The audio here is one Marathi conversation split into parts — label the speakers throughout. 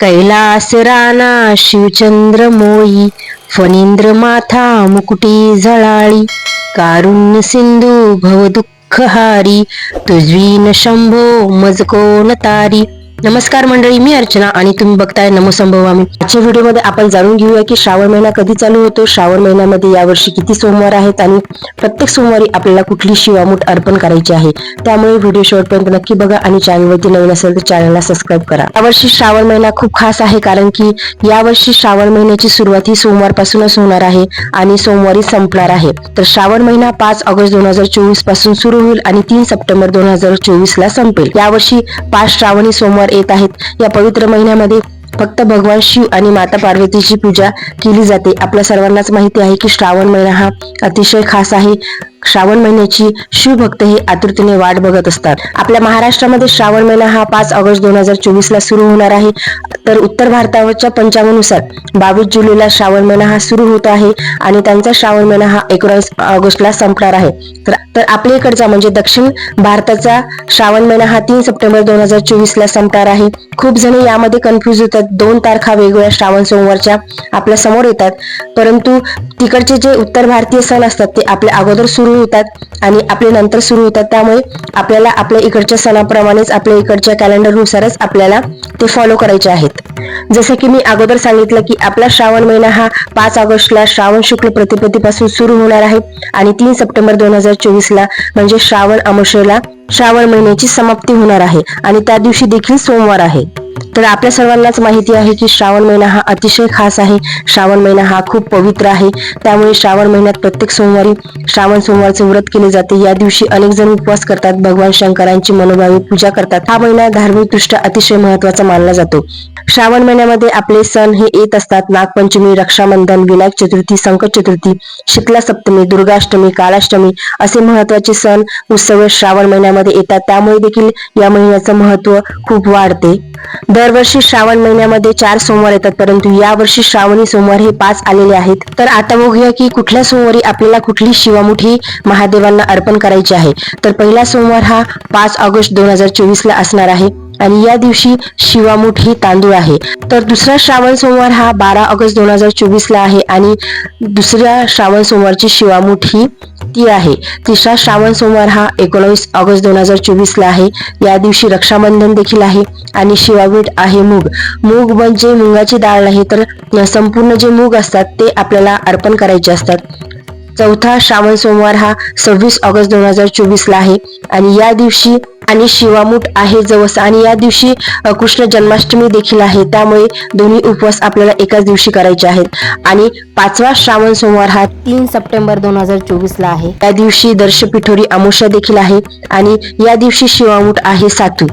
Speaker 1: कैलास राणा शिवचंद्र मोई फणींद्र माथा मुकुटी झळाळी कारुण्य सिंधू भव दुःख हारी तुझवीन शंभो मज तारी नमस्कार मंडळी मी अर्चना आणि तुम्ही बघताय नमो संभवामी आजच्या व्हिडिओमध्ये आपण जाणून घेऊया की श्रावण महिना कधी चालू होतो श्रावण महिन्यामध्ये यावर्षी किती सोमवार आहेत आणि प्रत्येक सोमवारी आपल्याला कुठली शिवामूठ अर्पण करायची आहे. त्यामुळे व्हिडिओ शेवटपर्यंत नक्की बघा आणि चॅनलवरती नवीन असेल तर चॅनलला सबस्क्राईब करा. यावर्षी श्रावण महिना खूप खास आहे कारण की यावर्षी श्रावण महिन्याची सुरुवात ही सोमवारपासूनच होणार आहे आणि सोमवारी संपणार आहे. तर श्रावण महिना पाच ऑगस्ट दोन हजार चोवीसपासून सुरू होईल आणि तीन सप्टेंबर दोन हजार चोवीस ला संपेल. यावर्षी पाच श्रावणी सोमवार येत आहेत. या पवित्र महिन्यामध्ये फक्त भगवान शिव आणि माता पार्वतीची पूजा केली जाते. आपल्या सर्वांनाच माहिती आहे की श्रावण महिना हा अतिशय खास आहे. श्रावण महिन्याची शिवभक्तही आतुरतेने वाट बघत असतात. आपल्या महाराष्ट्रामध्ये श्रावण महिना हा पाच ऑगस्ट दोन हजार चोवीस ला सुरू होणार आहे. तर उत्तर भारताच्या पंचांगानुसार बावीस जुलैला श्रावण महिना हा सुरू होत आहे आणि त्यांचा श्रावण महिना हा एकोणीस ऑगस्टला संपणार आहे. तर तर आपल्या इकडचा म्हणजे दक्षिण भारताचा श्रावण महिना हा तीन सप्टेंबर दोन हजार चोवीस ला संपणार आहे. खूप जण यामध्ये कन्फ्युज होतात. दोन तारखा वेगवेगळ्या श्रावण सोमवारच्या आपल्यासमोर येतात. परंतु तिकडचे जे उत्तर भारतीय सण असतात ते आपल्या अगोदर सुरू होतात आणि आपले नंतर सुरू होतात. त्यामुळे आपल्याला आपल्या इकडच्या सणाप्रमाणेच आपल्या इकडच्या कॅलेंडरनुसारच आपल्याला ते फॉलो करायचे आहेत. जसं की मी अगोदर सांगितलं की आपला श्रावण महिना हा पाच ऑगस्टला श्रावण शुक्ल प्रतिपदेपासून सुरू होणार आहे आणि तीन सप्टेंबर दोन हजार चोवीसला म्हणजे श्रावण अमावस्येला श्रावण महिन्याची समाप्ती होणार आहे आणि त्या दिवशी देखील सोमवार आहे. तर आपल्या सर्वांनाच माहिती आहे की श्रावण महिना हा अतिशय खास आहे. श्रावण महिना हा खूप पवित्र आहे. त्यामुळे श्रावण महिन्यात प्रत्येक सोमवारी श्रावण सोमवारचे व्रत केले जाते. या दिवशी अनेक जण उपवास करतात भगवान शंकरांची मनोभावी पूजा करतात. हा महिना धार्मिकदृष्ट्या अतिशय महत्त्वाचा मानला जातो. श्रावण महिन्यामध्ये आपले सण हे येत असतात. नागपंचमी रक्षाबंधन विनायक चतुर्थी संकट चतुर्थी शीतला सप्तमी दुर्गाष्टमी कालाष्टमी असे महत्त्वाचे सण उत्सव श्रावण महिन्यामध्ये येतात. त्यामुळे देखील या महिन्याचं महत्त्व खूप वाढते. दरवर्षी श्रावण महिन्यामध्ये चार सोमवार येतात परंतु यावर्षी श्रावणी सोमवार हे पाच आलेले आहेत. तर आता बघूया की कुठल्या सोमवारी आपल्याला कुठली शिवामुठी महादेवांना अर्पण करायची आहे. तर पहिला सोमवार हा पाच ऑगस्ट दोन हजार चोवीस ला असणार आहे आणि या दिवशी शिवामुठ ही तांदूळ आहे. तर दुसरा श्रावण सोमवार हा बारा ऑगस्ट दोन हजार चोवीस ला आहे आणि दुसऱ्या श्रावण सोमवारची शिवामुठ ही ती आहे. तिसरा श्रावण सोमवार हा एकोणवीस ऑगस्ट दोन हजार चोवीस ला आहे. या दिवशी रक्षाबंधन देखील आहे आणि शिवावीट आहे मूग. मूग म्हणजे मुगाची डाळ नाही तर संपूर्ण जे मूग असतात ते आपल्याला अर्पण करायचे असतात. चौथा श्रावण सोमवार हा सव्वीस ऑगस्ट दोन हजार चोवीस ला आहे. आणि या दिवशी आणि शिवामूठ आहे जवस. आणि या दिवशी कृष्ण जन्माष्टमी देखील आहे. त्यामुळे दोन्ही उपवास आपल्याला एकाच दिवशी करायचे आहेत. आणि पाचवा श्रावण सोमवार हा तीन सप्टेंबर दोन हजार चोवीस ला आहे. त्या दिवशी दर्श पिठोरी अमुष्या देखील आहे. आणि या दिवशी शिवामूठ आहे सातू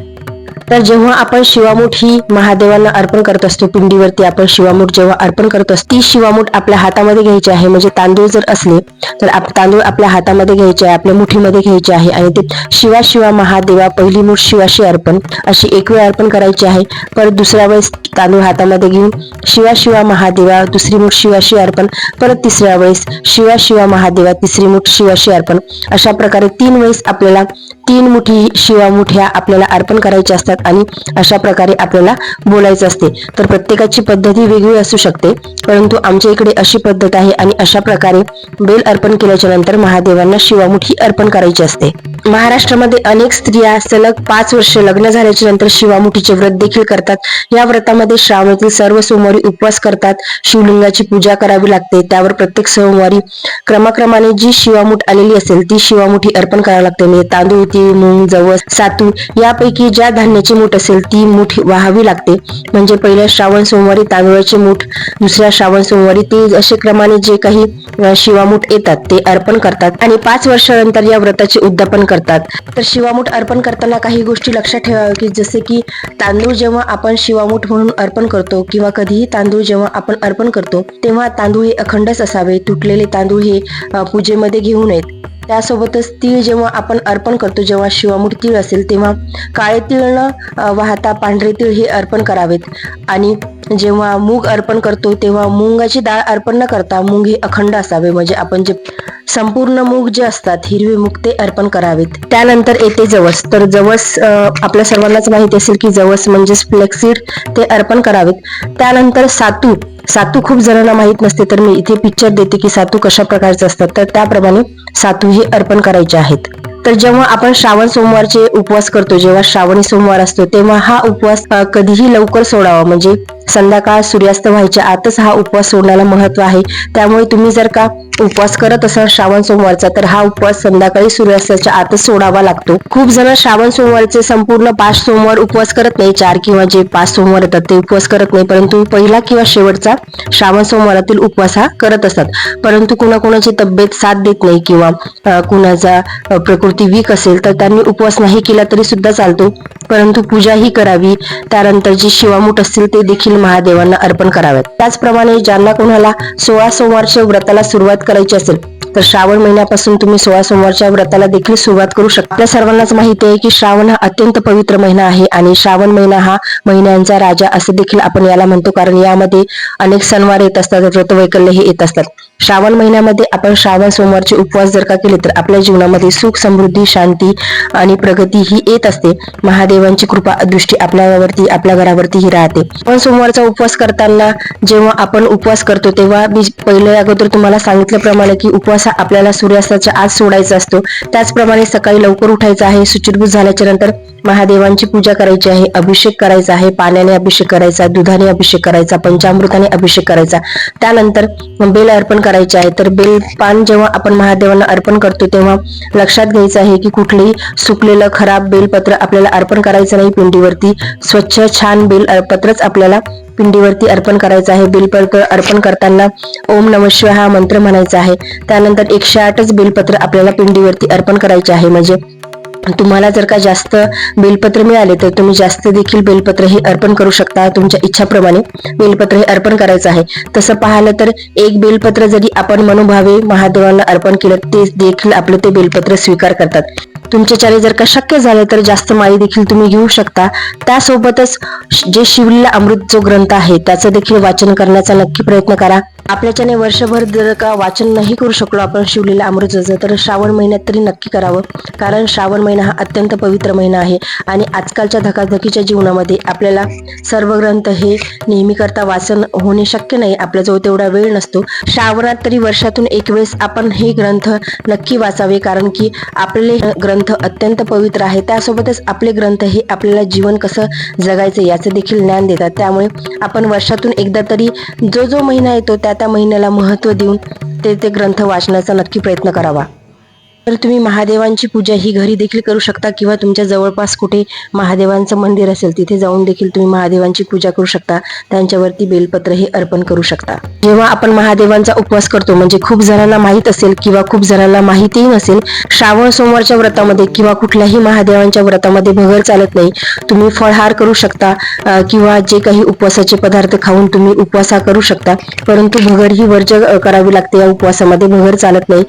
Speaker 1: तर जेव्हा आपण शिवामूठ ही महादेवांना अर्पण करत असतो पिंडीवरती आपण शिवामूठ जेव्हा अर्पण करत असतो ती शिवामूठ आपल्या हातामध्ये घ्यायची आहे. म्हणजे तांदूळ जर असले तर तांदूळ आपल्या हातामध्ये घ्यायचे आहे आपल्या मुठीमध्ये घ्यायचे आहे आणि ते शिवा शिवा महादेवा पहिली मूठ शिवाशी अर्पण अशी एक वेळ अर्पण करायची आहे. परत दुसऱ्या वेळेस तांदूळ हातामध्ये घेऊन शिवा शिवा महादेवा दुसरी मूठ शिवाशी अर्पण परत तिसऱ्या वेळेस शिवा शिवा महादेवा तिसरी मूठ शिवाशी अर्पण अशा प्रकारे तीन वेळेस आपल्याला तीन मुठी शिवामुठ्या आपल्याला अर्पण करायच्या असतात आणि अशा प्रकारे आपल्याला बोलायचं असते. तर प्रत्येकाची पद्धती वेगळी असू शकते परंतु आमच्या इकडे अशी पद्धत आहे आणि अशा प्रकारे बेल अर्पण केल्याच्यानंतर महादेवांना शिवामुठी अर्पण करायची असते. महाराष्ट्रामध्ये अनेक स्त्रिया सलग पाच वर्ष लग्न झाल्याच्यानंतर शिवामुठीचे व्रत देखील करतात. या व्रतामध्ये श्रावणातील सर्व सोमवारी उपवास करतात शिवलिंगाची पूजा करावी लागते त्यावर प्रत्येक सोमवारी क्रमाक्रमाने जी शिवामुठ आलेली असेल ती शिवामुठी अर्पण करावी लागते. म्हणजे तांदूळ तीळ मूग जवस सातू यापैकी ज्या धान्याची मूठ असेल ती मूठ वाहावी लागते. म्हणजे पहिल्या श्रावण सोमवारी तांदूळाची मूठ दुसऱ्या श्रावण सोमवारी ते असे क्रमाने जे काही शिवामूठ येतात ते अर्पण करतात आणि पाच वर्षानंतर या व्रताचे उद्यापन करतात. तर शिवामूठ अर्पण करताना काही गोष्टी लक्षात ठेवाव्या की जसे की तांदूळ जेव्हा आपण शिवामूठ म्हणून अर्पण करतो किंवा कधीही तांदूळ जेव्हा आपण अर्पण करतो तेव्हा तांदूळ हे अखंडच असावे. तुटलेले तांदूळ हे पूजेमध्ये घेऊ नयेत. त्यासोबतच तीळ जेव्हा आपण अर्पण करतो जेव्हा शिवामूठ तीळ असेल तेव्हा काळे तीळ न वाहता पांढरे तीळ हे अर्पण करावेत. आणि जेव्हा मूग अर्पण करतो तेव्हा मुंगाची डाळ अर्पण न करता मूग हे अखंड असावे. म्हणजे आपण जे संपूर्ण मूग जे असतात हिरवे मूग ते अर्पण करावेत. त्यानंतर येते जवस. तर जवस आपल्या सर्वांनाच माहिती असेल की जवस म्हणजेच फ्लेक्सिड ते अर्पण करावेत. त्यानंतर सातू. सातू खूप जणांना माहीत नसते तर मी इथे पिक्चर देते की सातू कशा प्रकारचे असतात. तर त्याप्रमाणे सातू हे अर्पण करायचे आहेत. तर जेव्हा आपण श्रावण सोमवारचे उपवास करतो जेव्हा श्रावणी सोमवार असतो तेव्हा हा उपवास कधीही लवकर सोडावा. म्हणजे संध्याकाळ सूर्यास्त व्हायच्या आतच हा उपवास सोडण्याला महत्त्व आहे. त्यामुळे तुम्ही जर का उपवास करत असाल श्रावण सोमवारचा तर हा उपवास संध्याकाळी सूर्यास्ताच्या आतच सोडावा लागतो. खूप जण श्रावण सोमवारचे संपूर्ण पाच सोमवार उपवास करत नाही. चार किंवा जे पाच सोमवार येतात ते उपवास करत नाही. परंतु पहिला किंवा शेवटचा श्रावण सोमवारातील उपवास हा करत असतात. परंतु कुणाकुणाची तब्येत साथ देत नाही किंवा कुणाचा प्रकृती वीक असेल तर त्यांनी उपवास नाही केला तरी सुद्धा चालतो. परंतु पूजा ही करावी. त्यानंतर जी शिवामूठ असतील ते देखील महादेवांना अर्पण कराव्यात त्याचप्रमाणे ज्यांना कोणाला सोळा सोमवारच्या व्रताला सुरुवात करायची असेल तर श्रावण महिन्यापासून तुम्ही सोळा सोमवारच्या व्रताला देखील सुरुवात करू शकता. आपल्या सर्वांनाच माहिती आहे की श्रावण हा अत्यंत पवित्र महिना आहे आणि श्रावण महिना हा महिन्यांचा राजा असे देखील आपण याला म्हणतो कारण यामध्ये अनेक सणवार येत असतात व्रतवैकल्य हे येत असतात. श्रावण महिन्यामध्ये आपण श्रावण सोमवारचे उपवास जर का केले तर आपल्या जीवनामध्ये सुख समृद्धी शांती आणि प्रगती ही येत असते. महादेवांची कृपा दृष्टी आपल्यावरती आपल्या घरावरती ही राहते. पण सोमवारचा उपवास करताना जेव्हा आपण उपवास करतो तेव्हा मी पहिले अगोदर तुम्हाला सांगितल्याप्रमाणे की उपवास हा आपल्याला सूर्यास्ताच्या आज सोडायचा असतो. त्याचप्रमाणे सकाळी लवकर उठायचं आहे. सुचिरभूत झाल्याच्यानंतर महादेवांची पूजा करायची आहे. अभिषेक करायचा आहे. पाण्याने अभिषेक करायचा दुधाने अभिषेक करायचा पंचामृताने अभिषेक करायचा. त्यानंतर बेल अर्पण करायचे आहे. तर बेल पान जेव्हा आपण महादेवांना अर्पण करतो तेव्हा लक्षात घ्यायचं आहे की कुठलेही सुकलेलं खराब बेलपत्र आपल्याला अर्पण करायचं नाही. पिंडीवरती स्वच्छ छान बेल पत्रच आपल्याला पिंडीवरती अर्पण करायचं आहे. बेलपत्र अर्पण करताना ओम नम शिवाय हा मंत्र म्हणायचा आहे. त्यानंतर एकशे आठच बेलपत्र आपल्याला पिंडीवरती अर्पण करायचे आहे. म्हणजे तुम्हाला जर का जास्त बेलपत्र मिळाले तर तुम्ही जास्त देखील बेलपत्र हे अर्पण करू शकता. तुमच्या इच्छाप्रमाणे बेलपत्र हे अर्पण करायचं आहे. तसं पाहिलं तर एक बेलपत्र जरी आपण मनोभावे महादेवांना अर्पण केलं ते देखील आपलं ते बेलपत्र स्वीकार करतात. तुमच्याच्याने जर का शक्य झालं तर जास्त माळी देखील तुम्ही घेऊ शकता. त्यासोबतच जे शिवलीला अमृत जो ग्रंथ आहे त्याचं देखील वाचन करण्याचा नक्की प्रयत्न करा. आपल्याच्याने वर्षभर जर का वाचन नाही करू शकलो आपण शिवलेल्या अमृताचं तर श्रावण महिन्यात तरी नक्की करावं. कारण श्रावण महिना हा अत्यंत पवित्र महिना आहे आणि आजकालच्या धकाधकीच्या जीवनामध्ये आपल्याला सर्व ग्रंथ हे नेहमी करता वाचन होणे शक्य नाही. आपल्याजवळ तेवढा वेळ नसतो. श्रावणात तरी वर्षातून एक वेळेस आपण हे ग्रंथ नक्की वाचावे कारण की आपले ग्रंथ अत्यंत पवित्र आहे. त्यासोबतच आपले ग्रंथ हे आपल्याला जीवन कसं जगायचं याचं देखील ज्ञान देतात. त्यामुळे आपण वर्षातून एकदा तरी जो जो महिना येतो त्या त्या महिन्याला महत्त्व देऊन ते ते ग्रंथ वाचण्याचा नक्की प्रयत्न करावा. तर तुम्ही महादेवांची पूजा ही घरी देखील करू शकता किंवा तुमच्या जवळपास कुठे महादेवांचं मंदिर असेल तिथे जाऊन देखील तुम्ही महादेवांची पूजा करू शकता. त्यांच्यावरती बेलपत्र हे अर्पण करू शकता. जेव्हा आपण महादेवांचा उपवास करतो म्हणजे खूप जणांना माहीत असेल किंवा खूप जणांना माहितीही नसेल श्रावण सोमवारच्या व्रतामध्ये किंवा कुठल्याही महादेवांच्या व्रतामध्ये भगर चालत नाही तुम्ही फळहार करू शकता किंवा जे काही उपवासाचे पदार्थ खाऊन तुम्ही उपवासा करू शकता परंतु भगर ही वर्ज करावी लागते. या उपवासामध्ये भगर चालत नाही.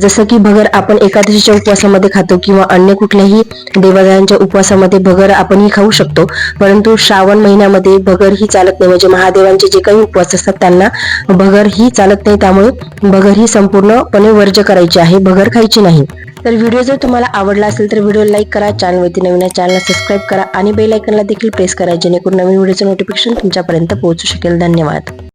Speaker 1: जसं की भगर आपण एकादशीच्या उपवासामध्ये खातो किंवा अन्य कुठल्याही देवालयांच्या उपवासामध्ये भगर आपणही खाऊ शकतो. परंतु श्रावण महिन्यामध्ये भगर ही चालत नाही. म्हणजे महादेवांचे जे काही उपवास असतात त्यांना भगर ही चालत नाही. त्यामुळे भगर ही संपूर्णपणे वर्ज करायची आहे. भगर खायची नाही. तर व्हिडिओ जर तुम्हाला आवडला असेल तर व्हिडिओ लाईक करा. चॅनलवरती नवीन चॅनलला सबस्क्राईब करा आणि बेल आयकनला देखील प्रेस करा जेणेकरून नवीन व्हिडिओचं नोटिफिकेशन तुमच्यापर्यंत पोहोचू शकेल. धन्यवाद.